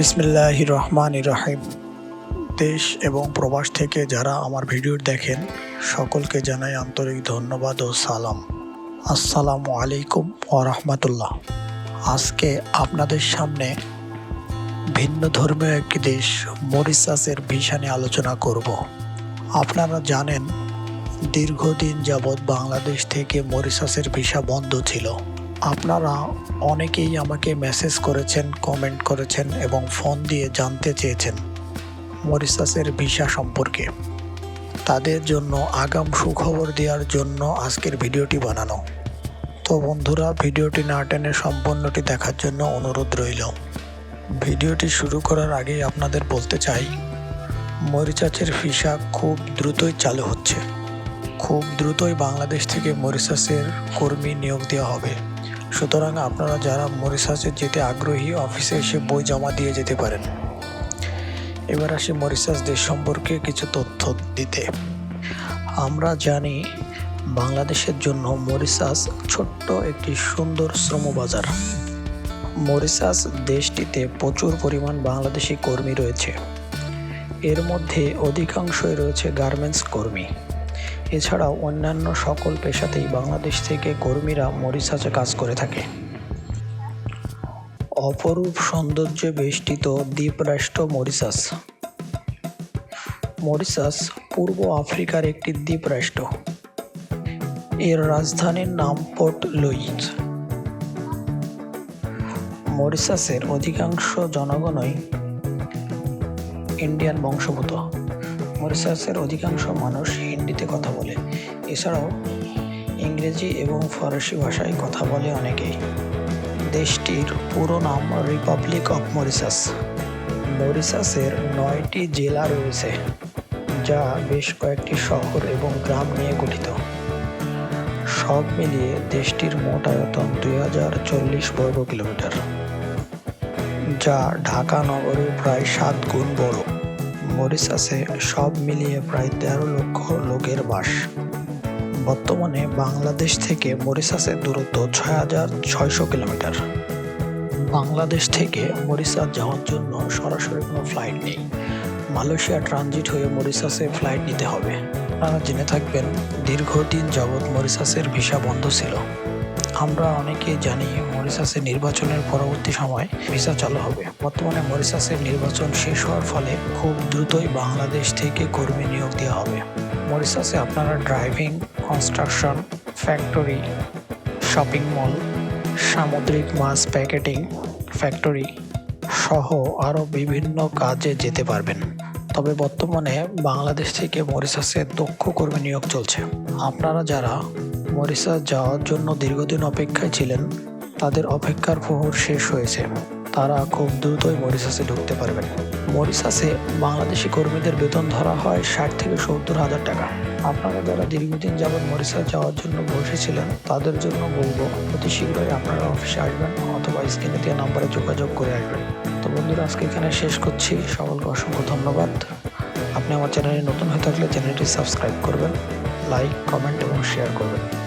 বিসমিল্লাহ রহমান রহিম দেশ এবং প্রবাস থেকে যারা আমার ভিডিও দেখেন, সকলকে জানাই আন্তরিক ধন্যবাদ ও সালাম। আসসালামু আলাইকুম ও রহমতুল্লাহ। আজকে আপনাদের সামনে ভিন্ন ধর্মীয় একটি দেশ মরিসাসের ভিসা নিয়ে আলোচনা করব। আপনারা জানেন, দীর্ঘদিন যাবৎ বাংলাদেশ থেকে মরিসাসের ভিসা বন্ধ ছিল। আপনারা অনেকেই আমাকে মেসেজ করেছেন কমেন্ট করেছেন এবং ফোন দিয়ে জানতে চেয়েছেন মরিসাসের ভিসা সম্পর্কে। তাদের জন্য আগাম সুখবর দেওয়ার জন্য আজকের ভিডিওটি বানানো। তো বন্ধুরা, ভিডিওটি না টেনে সম্পূর্ণটি দেখার জন্য অনুরোধ রইল। ভিডিওটি শুরু করার আগেই আপনাদের বলতে চাই মরিচাচের ভিসা খুব দ্রুতই চালু হচ্ছে। খুব দ্রুতই বাংলাদেশ থেকে মরিসাসের কর্মী নিয়োগ দেওয়া হবে। সুতরাং আপনারা যারা মরিসাসে যেতে আগ্রহী, অফিসে এসে বই জমা দিয়ে যেতে পারেন। এবার আসি মরিসাস দেশ সম্পর্কে কিছু তথ্য দিতে। আমরা জানি, বাংলাদেশের জন্য মরিশাস ছোট্ট একটি সুন্দর শ্রমবাজার। মরিসাস দেশটিতে প্রচুর পরিমাণ বাংলাদেশি কর্মী রয়েছে। এর মধ্যে অধিকাংশই রয়েছে গার্মেন্টস কর্মী। এছাড়াও অন্যান্য সকল পেশাতেই বাংলাদেশ থেকে কর্মীরা মরিসাসে কাজ করে থাকে। অপরূপ সৌন্দর্যে বেষ্টিত দ্বীপরাষ্ট্র মরিসাস। মরিসাস পূর্ব আফ্রিকার একটি দ্বীপরাষ্ট্র। এর রাজধানীর নাম পোর্ট লুইস। মরিসাসের অধিকাংশ জনগণই ইন্ডিয়ান বংশোদ্ভূত। মরিসাসের অধিকাংশ মানুষ হিন্দিতে কথা বলে। এছাড়াও ইংরেজি এবং ফরাসি ভাষায় কথা বলে অনেকেই। দেশটির পুরো নাম রিপাবলিক অফ মরিসাস মরিসাসের নয়টি জেলা রয়েছে, যা বেশ কয়েকটি শহর এবং গ্রাম নিয়ে গঠিত। সব মিলিয়ে দেশটির মোট আয়তন দুই হাজার চল্লিশ বর্গ কিলোমিটার যা ঢাকা নগরের প্রায় সাত গুণ বড়। মরিসাসে সব মিলিয়ে প্রায় তেরো লক্ষ লোকের বাস। বর্তমানে বাংলাদেশ থেকে মরিসাসের দূরত্ব ছয় হাজার ছয়শো কিলোমিটার। বাংলাদেশ থেকে মরিসাস যাওয়ার জন্য সরাসরি কোনো ফ্লাইট নেই। মালয়েশিয়া ট্রানজিট হয়ে মরিসাসে ফ্লাইট নিতে হবে। আপনারা জেনে থাকবেন, দীর্ঘদিন জগৎ মরিসাসের ভিসা বন্ধ ছিল। আমরা অনেকে জানি মরিসাসের নির্বাচনের পরবর্তী সময় ভিসা চালু হবে। বর্তমানে মরিশাসের নির্বাচন শেষ হওয়ার ফলে খুব দ্রুতই বাংলাদেশ থেকে কর্মী নিয়োগ দেওয়া হবে। মরিশাসে আপনারা driving, construction, factory, shopping mall, সামুদ্রিক মাছ প্যাকেটিং, ফ্যাক্টরি সহ আরও বিভিন্ন কাজে যেতে পারবেন। তবে বর্তমানে বাংলাদেশ থেকে মরিসাসে দক্ষ কর্মী নিয়োগ চলছে। আপনারা যারা মরিসাস যাওয়ার জন্য দীর্ঘদিন অপেক্ষায় ছিলেন। তাদের অপেক্ষার প্রহর শেষ হয়েছে। তারা খুব দ্রুতই মরিসাসে ঢুকতে পারবেন। মরিসাসে বাংলাদেশি কর্মীদের বেতন ধরা হয় ষাট থেকে সত্তর হাজার টাকা। আপনারা যারা দীর্ঘদিন যাবৎ মরিসাস যাওয়ার জন্য বসেছিলেন, তাদের জন্য বলব, অতি শীঘ্রই আপনারা অফিসে আসবেন অথবা স্ক্রিনে দেওয়া নাম্বারে যোগাযোগ করে আসবেন। তো বন্ধুরা, আজকে এখানে শেষ করছি। সকলকে অসংখ্য ধন্যবাদ। আপনি আমার চ্যানেলে নতুন হয়ে থাকলে চ্যানেলটি সাবস্ক্রাইব করবেন, লাইক, কমেন্ট এবং শেয়ার করবেন।